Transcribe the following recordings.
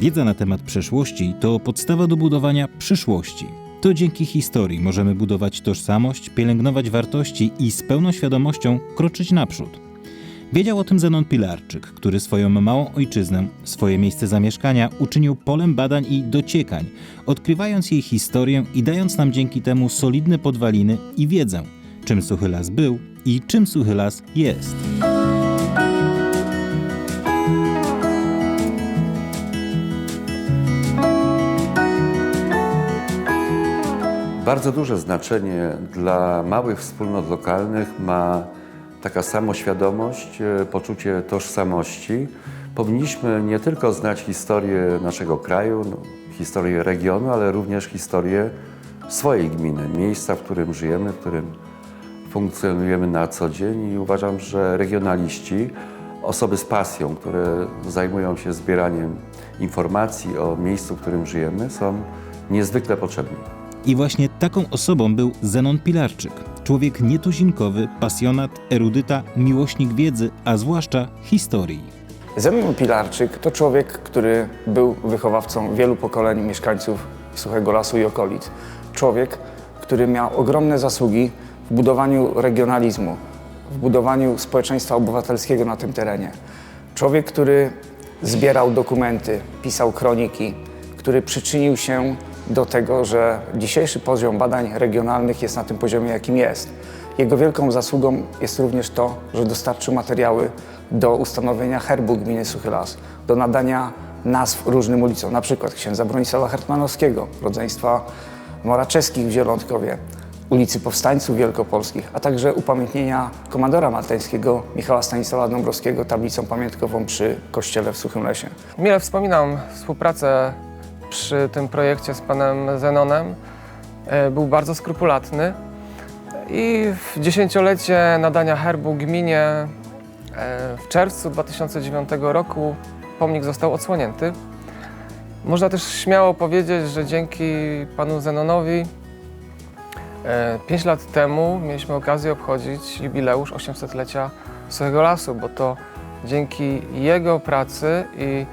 Wiedza na temat przeszłości to podstawa do budowania przyszłości. To dzięki historii możemy budować tożsamość, pielęgnować wartości i z pełną świadomością kroczyć naprzód. Wiedział o tym Zenon Pilarczyk, który swoją małą ojczyznę, swoje miejsce zamieszkania uczynił polem badań i dociekań, odkrywając jej historię i dając nam dzięki temu solidne podwaliny i wiedzę, czym Suchy Las był i czym Suchy Las jest. Bardzo duże znaczenie dla małych wspólnot lokalnych ma taka samoświadomość, e, poczucie tożsamości. Powinniśmy nie tylko znać historię naszego kraju, no, historię regionu, ale również historię swojej gminy, miejsca, w którym żyjemy, w którym funkcjonujemy na co dzień i uważam, że regionaliści, osoby z pasją, które zajmują się zbieraniem informacji o miejscu, w którym żyjemy, są niezwykle potrzebni. I właśnie taką osobą był Zenon Pilarczyk. Człowiek nietuzinkowy, pasjonat, erudyta, miłośnik wiedzy, a zwłaszcza historii. Zenon Pilarczyk to człowiek, który był wychowawcą wielu pokoleń mieszkańców Suchego Lasu i okolic. Człowiek, który miał ogromne zasługi w budowaniu regionalizmu, w budowaniu społeczeństwa obywatelskiego na tym terenie. Człowiek, który zbierał dokumenty, pisał kroniki, który przyczynił się do tego, że dzisiejszy poziom badań regionalnych jest na tym poziomie, jakim jest. Jego wielką zasługą jest również to, że dostarczył materiały do ustanowienia herbu gminy Suchy Las, do nadania nazw różnym ulicom, na przykład księdza Bronisława Hertmanowskiego, rodzeństwa Moraczewskich w Zielątkowie, ulicy Powstańców Wielkopolskich, a także upamiętnienia komandora maltańskiego Michała Stanisława Dąbrowskiego tablicą pamiątkową przy kościele w Suchym Lesie. Mile wspominam współpracę przy tym projekcie z panem Zenonem. E, Był bardzo skrupulatny i w dziesięciolecie nadania herbu gminie e, w czerwcu 2009 roku pomnik został odsłonięty. Można też śmiało powiedzieć, że dzięki panu Zenonowi e, pięć lat temu mieliśmy okazję obchodzić jubileusz 800-lecia Suchego Lasu, bo to dzięki jego pracy i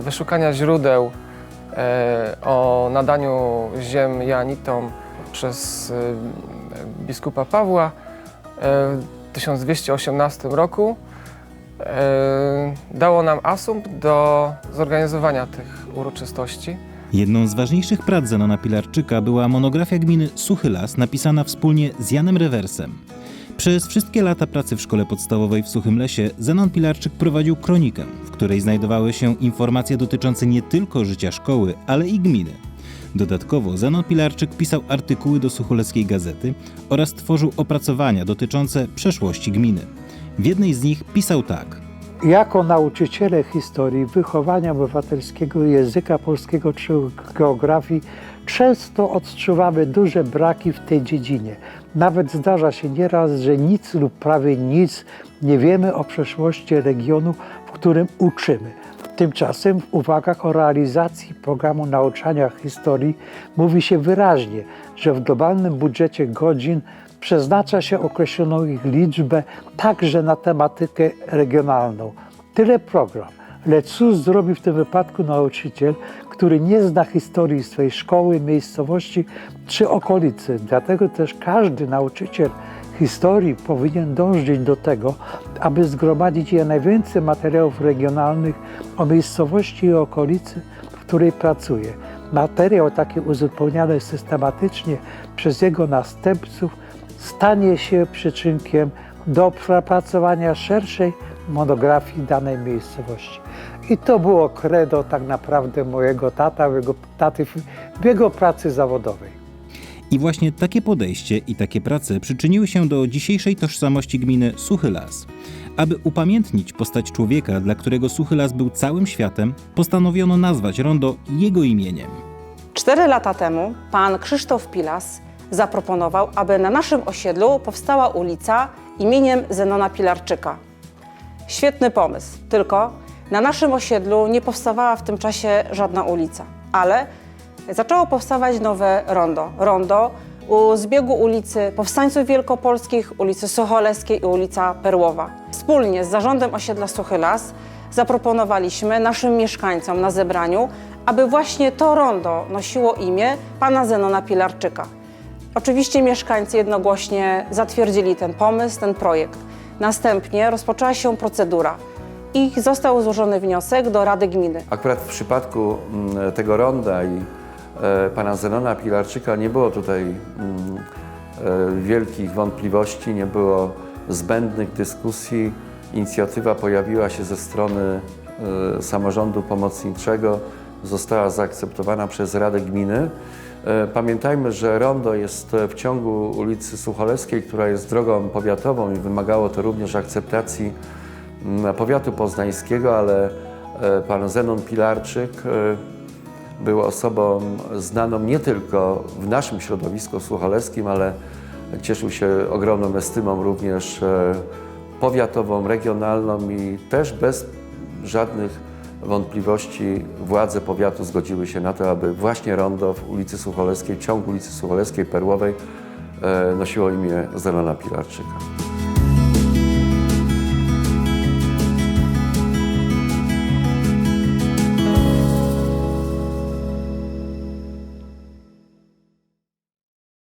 wyszukania źródeł o nadaniu ziem Janitom przez e, biskupa Pawła e, w 1218 roku e, dało nam asumpt do zorganizowania tych uroczystości. Jedną z ważniejszych prac Zenona Pilarczyka była monografia gminy Suchy Las, napisana wspólnie z Janem Rewersem. Przez wszystkie lata pracy w szkole podstawowej w Suchym Lesie Zenon Pilarczyk prowadził kronikę, której znajdowały się informacje dotyczące nie tylko życia szkoły, ale i gminy. Dodatkowo Zenon Pilarczyk pisał artykuły do Sucholeckiej Gazety oraz tworzył opracowania dotyczące przeszłości gminy. W jednej z nich pisał tak – Jako nauczyciele historii, wychowania obywatelskiego, języka polskiego czy geografii często odczuwamy duże braki w tej dziedzinie. Nawet zdarza się nieraz, że nic lub prawie nic nie wiemy o przeszłości regionu, którym uczymy. Tymczasem w uwagach o realizacji programu nauczania historii mówi się wyraźnie, że w globalnym budżecie godzin przeznacza się określoną ich liczbę także na tematykę regionalną. Tyle program. Lecz cóż zrobi w tym wypadku nauczyciel, który nie zna historii swej szkoły, miejscowości czy okolicy? Dlatego też każdy nauczyciel historii powinien dążyć do tego, aby zgromadzić jak najwięcej materiałów regionalnych o miejscowości i okolicy, w której pracuje. Materiał taki uzupełniany systematycznie przez jego następców stanie się przyczynkiem do przepracowania szerszej monografii danej miejscowości. I to było credo tak naprawdę mojego tata, jego, taty w jego pracy zawodowej. I właśnie takie podejście i takie prace przyczyniły się do dzisiejszej tożsamości gminy Suchy Las. Aby upamiętnić postać człowieka, dla którego Suchy Las był całym światem, postanowiono nazwać rondo jego imieniem. Cztery lata temu pan Krzysztof Pilas zaproponował, aby na naszym osiedlu powstała ulica imieniem Zenona Pilarczyka. Świetny pomysł, tylko na naszym osiedlu nie powstawała w tym czasie żadna ulica, ale zaczęło powstawać nowe rondo. Rondo u zbiegu ulicy Powstańców Wielkopolskich, ulicy Socholeskiej i ulica Perłowa. Wspólnie z zarządem osiedla Suchy Las zaproponowaliśmy naszym mieszkańcom na zebraniu, aby właśnie to rondo nosiło imię pana Zenona Pilarczyka. Oczywiście mieszkańcy jednogłośnie zatwierdzili ten pomysł, ten projekt. Następnie rozpoczęła się procedura i został złożony wniosek do Rady Gminy. Akurat w przypadku mm, tego ronda i pana Zenona Pilarczyka nie było tutaj mm, e, wielkich wątpliwości, nie było zbędnych dyskusji. Inicjatywa pojawiła się ze strony e, samorządu pomocniczego, została zaakceptowana przez Radę Gminy. E, Pamiętajmy, że rondo jest w ciągu ulicy Sucholewskiej, która jest drogą powiatową i wymagało to również akceptacji mm, powiatu poznańskiego, ale e, pan Zenon Pilarczyk e, był osobą znaną nie tylko w naszym środowisku sucholewskim, ale cieszył się ogromną estymą również e, powiatową, regionalną i też bez żadnych wątpliwości władze powiatu zgodziły się na to, aby właśnie rondo w ulicy Sucholewskiej, w ciągu ulicy Sucholewskiej, Perłowej e, nosiło imię Zenona Pilarczyka.